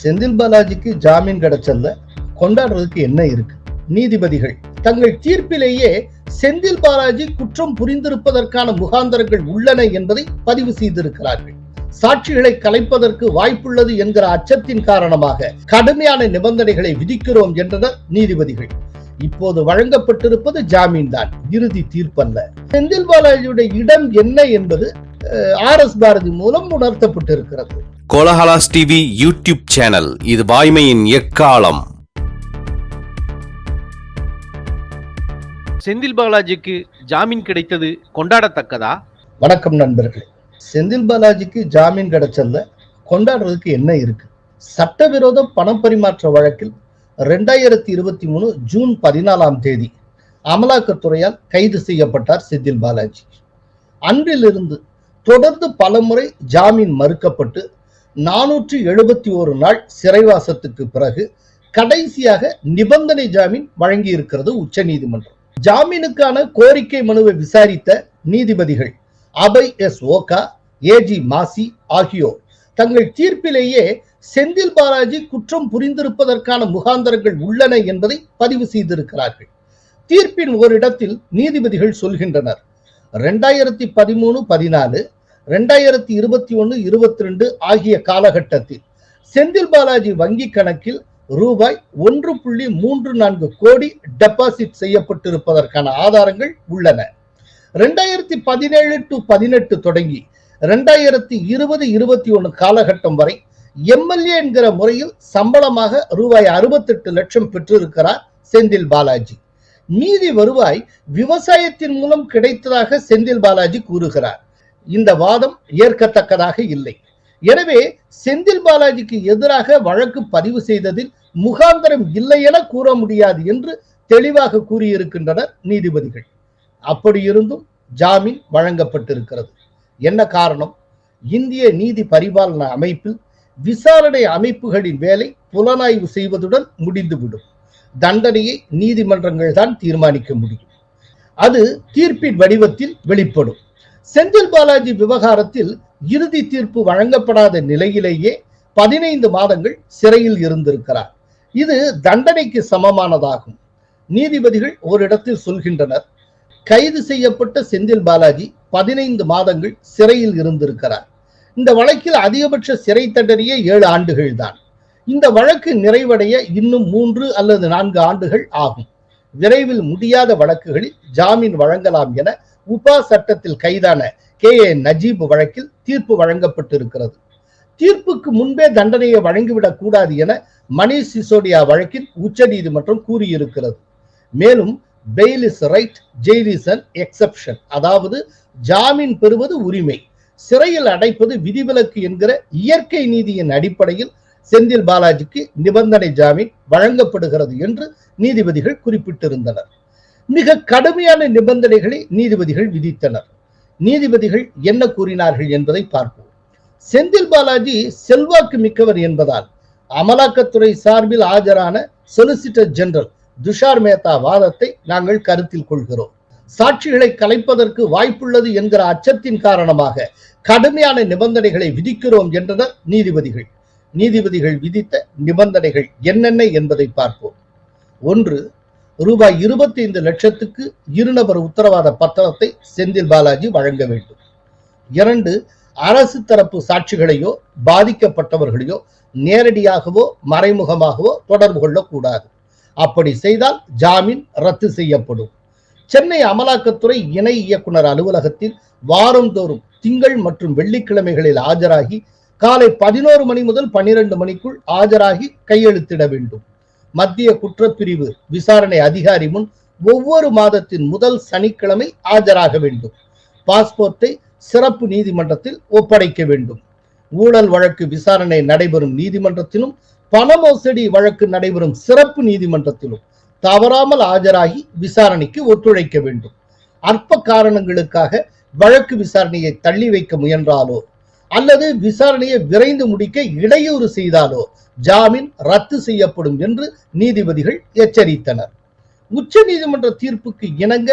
செந்தில் பாலாஜிக்கு ஜாமீன் கிடைச்சல்ல கொண்டாடுறதுக்கு என்ன இருக்கு? நீதிபதிகள் தங்கள் தீர்ப்பிலேயே செந்தில் பாலாஜி குற்றம் புரிந்திருப்பதற்கான முகாந்தரங்கள் உள்ளன என்பதை பதிவு செய்திருக்கிறார்கள். சாட்சிகளை கலைப்பதற்கு வாய்ப்புள்ளது என்கிற அச்சத்தின் காரணமாக கடுமையான நிபந்தனைகளை விதிக்கிறோம் என்றனர் நீதிபதிகள். இப்போது வழங்கப்பட்டிருப்பது ஜாமீன் தான் இறுதி தீர்ப்பல்ல. செந்தில் பாலாஜியுடைய இடம் என்ன என்பது ஆர் எஸ் பாரதி மூலம் உணர்த்தப்பட்டிருக்கிறது. Kolahalas TV YouTube channel. இது வாய்மையின் எக்காலம். செந்தில் பாலாஜிக்கு ஜாமீன் கிடைத்தது கொண்டாடத்தக்கதா? வணக்கம் நண்பர்களே. செந்தில் பாலாஜிக்கு ஜாமீன் கிடைச்சல்ல கொண்டாடுறதுக்கு என்ன இருக்கு? சட்டவிரோத பணம் பரிமாற்ற வழக்கில் ரெண்டாயிரத்தி இருபத்தி மூணு ஜூன் பதினாலாம் தேதி அமலாக்கத்துறையால் கைது செய்யப்பட்டார் செந்தில் பாலாஜி. அன்றிலிருந்து தொடர்ந்து பலமுறை ஜாமீன் மறுக்கப்பட்டு நானூற்றி எழுபத்தி ஒரு நாள் சிறைவாசத்துக்கு பிறகு கடைசியாக நிபந்தனை ஜாமீன் வழங்கி இருக்கிறது உச்சநீதிமன்றம். ஜாமீனுக்கான கோரிக்கை மனுவை விசாரித்த நீதிபதிகள் Abhay S Oka A G Masih ஆகியோர். தங்கள் தீர்ப்பிலேயே செந்தில் பாலாஜி குற்றம் புரிந்திருப்பதற்கான முகாந்தரங்கள் உள்ளன என்பதை பதிவு செய்திருக்கிறார்கள். தீர்ப்பின் ஓரிடத்தில் நீதிபதிகள் சொல்கின்றனர். ரெண்டாயிரத்தி பதிமூணு பதினாலு ரெண்டாயிரத்தி இருபத்தி ஒன்று இருபத்தி ரெண்டு ஆகிய காலகட்டத்தில் செந்தில் பாலாஜி வங்கி கணக்கில் ரூபாய் ஒன்று புள்ளி மூன்று நான்கு கோடி டெபாசிட் செய்யப்பட்டிருப்பதற்கான ஆதாரங்கள் உள்ளன. ரெண்டாயிரத்தி பதினேழு டு பதினெட்டு தொடங்கி ரெண்டாயிரத்தி இருபது இருபத்தி ஒன்று காலகட்டம் வரை எம்எல்ஏ என்கிற முறையில் சம்பளமாக ரூபாய் அறுபத்தெட்டு லட்சம் பெற்றிருக்கிறார் செந்தில் பாலாஜி. மீதி வருவாய் விவசாயத்தின் மூலம் கிடைத்ததாக செந்தில் பாலாஜி கூறுகிறார். இந்த வாதம் ஏற்கத்தக்கதாக இல்லை. எனவே செந்தில் பாலாஜிக்கு எதிராக வழக்கு பதிவு செய்ததில் முகாந்தரம் இல்லை என கூற முடியாது என்று தெளிவாக கூறியிருக்கின்றனர் நீதிபதிகள். அப்படி இருந்தும் ஜாமீன் வழங்கப்பட்டிருக்கிறது. என்ன காரணம்? இந்திய நீதி பரிபாலன அமைப்பில் விசாரணை அமைப்புகளின் வேலை புலனாய்வு செய்வதுடன் முடிந்துவிடும். தண்டனையை நீதிமன்றங்கள் தான் தீர்மானிக்க முடியும். அது தீர்ப்பின் வடிவத்தில் வெளிப்படும். செந்தில் பாலாஜி விவகாரத்தில் இறுதி தீர்ப்பு வழங்கப்படாத நிலையிலேயே பதினைந்து மாதங்கள் சிறையில் இருந்திருக்கிறார். இது தண்டனைக்கு சமமானதாகும். நீதிபதிகள் ஓரிடத்தில் சொல்கின்றனர் கைது செய்யப்பட்ட செந்தில் பாலாஜி பதினைந்து மாதங்கள் சிறையில் இருந்திருக்கிறார். இந்த வழக்கில் அதிகபட்ச சிறை தண்டனையே ஏழு ஆண்டுகள் தான். இந்த வழக்கு நிறைவடைய இன்னும் மூன்று அல்லது நான்கு ஆண்டுகள் ஆகும். விரைவில் முடியாத வழக்குகளில் ஜாமீன் வழங்கலாம் என உபா சட்டத்தில் கைதான கே. ஏ. நஜீப் வழக்கில் தீர்ப்பு வழங்கப்பட்டிருக்கிறது. தீர்ப்புக்கு முன்பே தண்டனையை வழங்கிவிடக் கூடாது என மணிஷ் சிசோடியா வழக்கில் உச்சநீதிமன்றம் கூறியிருக்கிறது. மேலும் bail is right jail is an exception. அதாவது ஜாமீன் பெறுவது உரிமை. சிறையில் அடைப்பது விதிவிலக்கு என்கிற இயற்கை நீதியின் அடிப்படையில் செந்தில் பாலாஜிக்கு நிபந்தனை ஜாமீன் வழங்கப்படுகிறது என்று நீதிபதிகள் குறிப்பிட்டிருந்தனர். மிக கடுமையான நிபந்தனைகளை நீதிபதிகள் விதித்தனர். நீதிபதிகள் என்ன கூறினார்கள் என்பதை பார்ப்போம். செந்தில் பாலாஜி செல்வாக்கு மிக்கவர் என்பதால் அமலாக்கத்துறை சார்பில் ஆஜரான சொலிசிட்டர் ஜெனரல் துஷார் மேத்தா வாதத்தை நாங்கள் கருத்தில் கொள்கிறோம். சாட்சிகளை கலைப்பதற்கு வாய்ப்புள்ளது என்கிற அச்சத்தின் காரணமாக கடுமையான நிபந்தனைகளை விதிக்கிறோம் என்றனர் நீதிபதிகள். நீதிபதிகள் விதித்த நிபந்தனைகள் என்னென்ன என்பதை பார்ப்போம். ஒன்று ரூபாய் இருபத்தி ஐந்து லட்சத்துக்கு இருநபர் உத்தரவாத பத்திரத்தை செந்தில் பாலாஜி வழங்க வேண்டும். இரண்டு அரசு தரப்பு சாட்சிகளையோ பாதிக்கப்பட்டவர்களையோ நேரடியாகவோ மறைமுகமாகவோ தொடர்பு கொள்ளக்கூடாது. அப்படி செய்தால் ஜாமீன் ரத்து செய்யப்படும். சென்னை அமலாக்கத்துறை இணை இயக்குனர் அலுவலகத்தில் வாரந்தோறும் திங்கள் மற்றும் வெள்ளிக்கிழமைகளில் ஆஜராகி காலை பதினோரு மணி முதல் பன்னிரண்டு மணிக்குள் ஆஜராகி கையெழுத்திட வேண்டும். மத்திய குற்றப்பிரிவு விசாரணை அதிகாரி முன் ஒவ்வொரு மாதத்தின் முதல் சனிக்கிழமை ஆஜராக வேண்டும். பாஸ்போர்ட்டை சிறப்பு நீதிமன்றத்தில் ஒப்படைக்க வேண்டும். ஊழல் வழக்கு விசாரணை நடைபெறும் நீதிமன்றத்திலும் பண மோசடி வழக்கு நடைபெறும் சிறப்பு நீதிமன்றத்திலும் தவறாமல் ஆஜராகி விசாரணைக்கு ஒத்துழைக்க வேண்டும். அற்ப காரணங்களுக்காக வழக்கு விசாரணையை தள்ளி வைக்க முயன்றாலோ அல்லது விசாரணையை விரைந்து முடிக்க இடையூறு செய்தாலோ ஜாமீன் ரத்து செய்யப்படும் என்று நீதிபதிகள் எச்சரித்தனர். உச்ச நீதிமன்ற தீர்ப்புக்கு இணங்க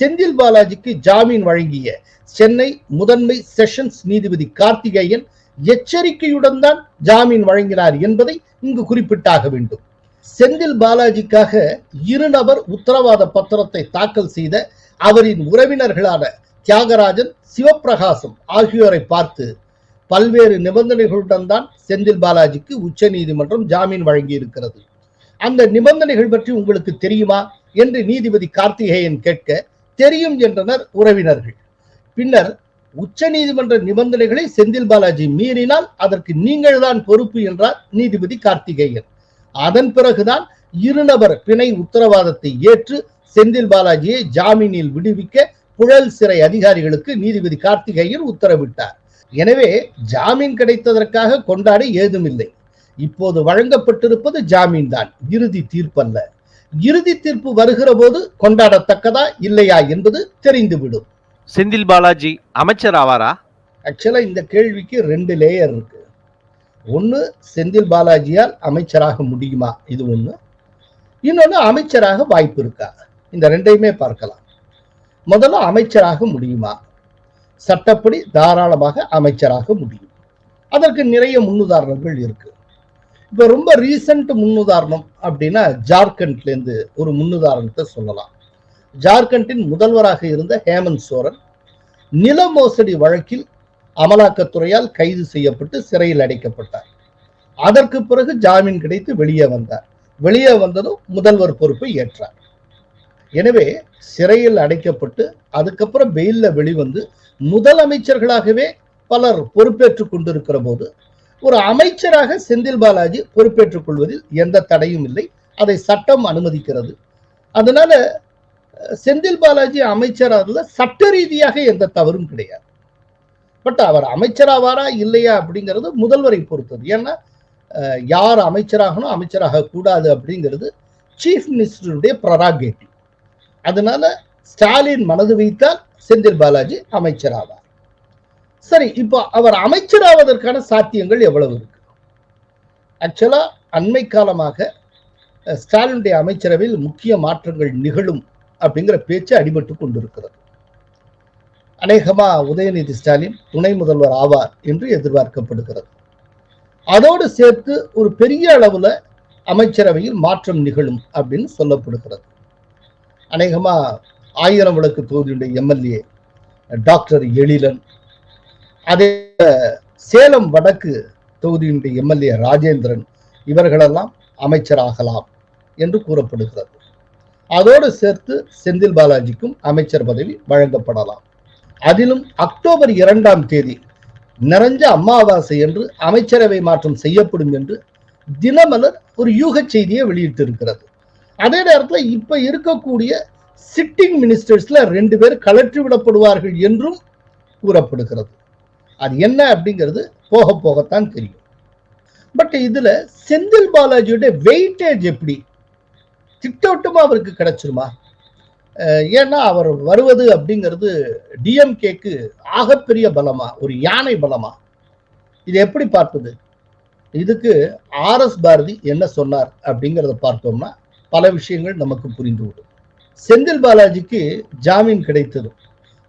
செந்தில் பாலாஜிக்கு ஜாமீன் வழங்கிய சென்னை முதன்மை செஷன்ஸ் நீதிபதி கார்த்திகேயன் எச்சரிக்கையுடன் தான் ஜாமீன் வழங்கினார் என்பதை இங்கு குறிப்பிட்டாக வேண்டும். செந்தில் பாலாஜிக்காக இருநபர் உத்தரவாத பத்திரத்தை தாக்கல் செய்த அவரின் உறவினர்களான தியாகராஜன் சிவப்பிரகாசம் ஆகியோரை பார்த்து பல்வேறு நிபந்தனைகளுடன் தான் செந்தில் பாலாஜிக்கு உச்ச நீதிமன்றம் ஜாமீன் வழங்கி இருக்கிறது அந்த நிபந்தனைகள் பற்றி உங்களுக்கு தெரியுமா என்று நீதிபதி கார்த்திகேயன் கேட்க தெரியும் என்றனர் உறவினர்கள். பின்னர் உச்ச நீதிமன்ற நிபந்தனைகளை செந்தில் பாலாஜி மீறினால் அதற்கு நீங்கள் தான் பொறுப்பு என்றார் நீதிபதி கார்த்திகேயன். அதன் பிறகுதான் இருநபர் பிணை உத்தரவாதத்தை ஏற்று செந்தில் பாலாஜியை ஜாமீனில் விடுவிக்க புழல் சிறை அதிகாரிகளுக்கு நீதிபதி கார்த்திகேயன் உத்தரவிட்டார். எனவே ஜாமீன் கிடைத்ததற்காக கொண்டாட ஏதுமில்லை இப்போது வழங்கப்பட்டிருப்பது ஜாமீன் தான் இறுதி தீர்ப்பல்ல. இறுதி தீர்ப்பு வருகிற போது கொண்டாடத்தக்கதா இல்லையா என்பது தெரிந்துவிடும். செந்தில் பாலாஜி அமைச்சர் ஆவாரா? ஆக்சுவலா இந்த கேள்விக்கு ரெண்டு லேயர் இருக்கு. ஒன்னு செந்தில் பாலாஜியால் அமைச்சராக முடியுமா? இது ஒண்ணு. இன்னொன்னு அமைச்சராக வாய்ப்பு இருக்கா? இந்த ரெண்டையுமே பார்க்கலாம். முதல்ல அமைச்சராக முடியுமா? சட்டப்படி தாராளமாக அமைச்சராக முடியும். அதற்கு நிறைய முன்னுதாரணங்கள் இருக்கு. இப்ப ரொம்ப ரீசன்ட் முன்னுதாரணம் அப்படின்னா ஜார்க்கண்ட்ல இருந்து ஒரு முன்னுதாரணத்தை சொல்லலாம். ஜார்க்கண்டின் முதல்வராக இருந்த ஹேமந்த் சோரன் நில மோசடி வழக்கில் அமலாக்கத்துறையால் கைது செய்யப்பட்டு சிறையில் அடைக்கப்பட்டார். அதற்கு பிறகு ஜாமீன் கிடைத்து வெளியே வந்தார். வெளியே வந்ததும் முதல்வர் பொறுப்பை ஏற்றார். எனவே சிறையில் அடைக்கப்பட்டு அதுக்கப்புறம் வெயிலில் வெளிவந்து முதலமைச்சர்களாகவே பலர் பொறுப்பேற்றுக் கொண்டிருக்கிற போது ஒரு அமைச்சராக செந்தில் பாலாஜி பொறுப்பேற்றுக் கொள்வதில் எந்த தடையும் இல்லை. அதை சட்டம் அனுமதிக்கிறது. அதனால செந்தில் பாலாஜி அமைச்சராக சட்ட ரீதியாக எந்த தவறும் கிடையாது. பட் அவர் அமைச்சராவாரா இல்லையா அப்படிங்கிறது முதல்வரை பொறுத்தது. ஏன்னா யார் அமைச்சராகணும் அமைச்சராக கூடாது அப்படிங்கிறது சீஃப் மினிஸ்டருடைய ப்ரராகேட்டிவ். அதனால ஸ்டாலின் மனது வைத்தால் செந்தில் பாலாஜி அமைச்சராவார். சரி இப்போ அவர் அமைச்சராவதற்கான சாத்தியங்கள் எவ்வளவு இருக்கு? ஆக்சுவலா அண்மை காலமாக ஸ்டாலினுடைய அமைச்சரவையில் முக்கிய மாற்றங்கள் நிகழும் அப்படிங்கிற பேச்சு அடிபட்டு கொண்டிருக்கிறது. அநேகமா உதயநிதி ஸ்டாலின் துணை முதல்வர் ஆவார் என்று எதிர்பார்க்கப்படுகிறது. அதோடு சேர்த்து ஒரு பெரிய அளவுல அமைச்சரவையில் மாற்றம் நிகழும் அப்படின்னு சொல்லப்படுகிறது. அநேகமா ஆயிரம் விளக்கு தொகுதியுடைய எம்எல்ஏ டாக்டர் எழிலன் அதே சேலம் வடக்கு தொகுதியினுடைய எம்எல்ஏ ராஜேந்திரன் இவர்களெல்லாம் அமைச்சராகலாம் என்று கூறப்படுகிறது. அதோடு சேர்த்து செந்தில் பாலாஜிக்கும் அமைச்சர் பதவி வழங்கப்படலாம். அதிலும் அக்டோபர் இரண்டாம் தேதி நிறைஞ்ச அமாவாசை என்று அமைச்சரவை மாற்றம் செய்யப்படும் என்று தினமலர் ஒரு யூக செய்தியை வெளியிட்டிருக்கிறது. அதே நேரத்தில் இப்ப இருக்கக்கூடிய சிட்டிங் மினிஸ்டர்ஸ்ல ரெண்டு பேர் கலற்றி விடப்படுவார்கள் என்றும் கூறப்படுகிறது. அது என்ன அப்படிங்கிறது போக போகத்தான் தெரியும். பட் இதுல செந்தில் பாலாஜியோட வெயிட்டேஜ் எப்படி? திட்டவட்டமா அவருக்கு கிடைச்சிருமா? ஏன்னா அவர் வருவது அப்படிங்கிறது டிஎம்கேக்கு ஆகப்பெரிய பலமா? ஒரு யானை பலமா? இது எப்படி பார்ப்பது இதுக்கு ஆர் எஸ் பாரதி என்ன சொன்னார் அப்படிங்கிறத பார்த்தோம்னா பல விஷயங்கள் நமக்கு புரிந்துவிடும் செந்தில் பாலாஜிக்கு ஜாமீன் கிடைத்தது.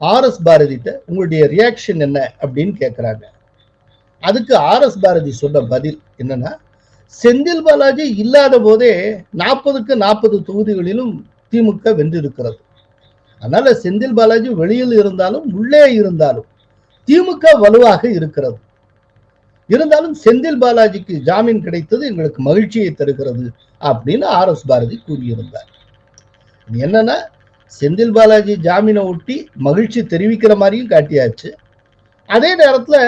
ஆர் எஸ் பாரதிட்ட உங்களுடைய ரியாக்ஷன் என்ன அப்படின்னு கேட்குறாங்க அதுக்கு ஆர் எஸ் பாரதி சொன்ன பதில் என்னன்னா செந்தில் பாலாஜி இல்லாத போதே நாற்பதுக்கு நாற்பது தொகுதிகளிலும் திமுக வென்றிருக்கிறது. அதனால செந்தில் பாலாஜி வெளியில் இருந்தாலும் உள்ளே இருந்தாலும் திமுக வலுவாக இருக்கிறது. இருந்தாலும் செந்தில் பாலாஜிக்கு ஜாமீன் கிடைத்தது எங்களுக்கு மகிழ்ச்சியை தருகிறது அப்படின்னு ஆர் எஸ் பாரதி கூறியிருந்தார். என்னன்னா செந்தில் பாலாஜி ஜாமீனை ஒட்டி மகிழ்ச்சி தெரிவிக்கிற மாதிரியும் காட்டியாச்சு. அதே நேரத்தில்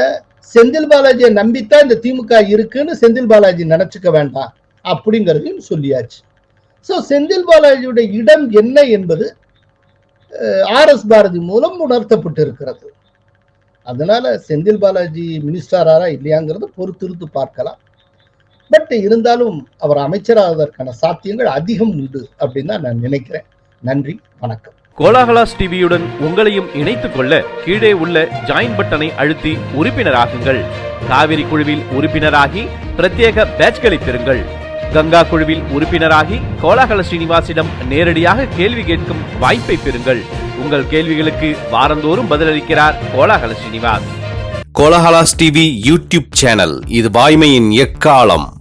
செந்தில் பாலாஜியை நம்பித்தான் இந்த திமுக இருக்குன்னு செந்தில் பாலாஜி நினச்சிக்க வேண்டாம் அப்படிங்கிறதையும் சொல்லியாச்சு. ஸோ செந்தில் பாலாஜியுடைய இடம் என்ன என்பது ஆர்எஸ் பாரதி மூலம் உணர்த்தப்பட்டு இருக்கிறது அதனால செந்தில் பாலாஜி மினிஸ்டராரா இல்லையாங்கிறத பொறுத்திருந்து பார்க்கலாம். பட் இருந்தாலும் அவர் அமைச்சராவதற்கான சாத்தியங்கள் அதிகம் உண்டு அப்படின்னு தான் நான் நினைக்கிறேன். நன்றி வணக்கம். கோலாகலாஸ் டிவியுடன் உங்களையும் இணைத்துக் கொள்ள கீழே உள்ள ஜாயின் பட்டனை அழுத்தி உறுப்பினராகுங்கள். காவிரி குழுவில் உறுப்பினராகி பிரத்யேக பேட்ச்களை பெறுங்கள். கங்கா குழுவில் உறுப்பினராகி கோலாகல ஸ்ரீனிவாசிடம் நேரடியாக கேள்வி கேட்கும் வாய்ப்பை பெறுங்கள். உங்கள் கேள்விகளுக்கு வாரந்தோறும் பதிலளிக்கிறார் Kolahala Srinivas Kolahalas TV YouTube channel இது வாய்மையின் எக்காலம்.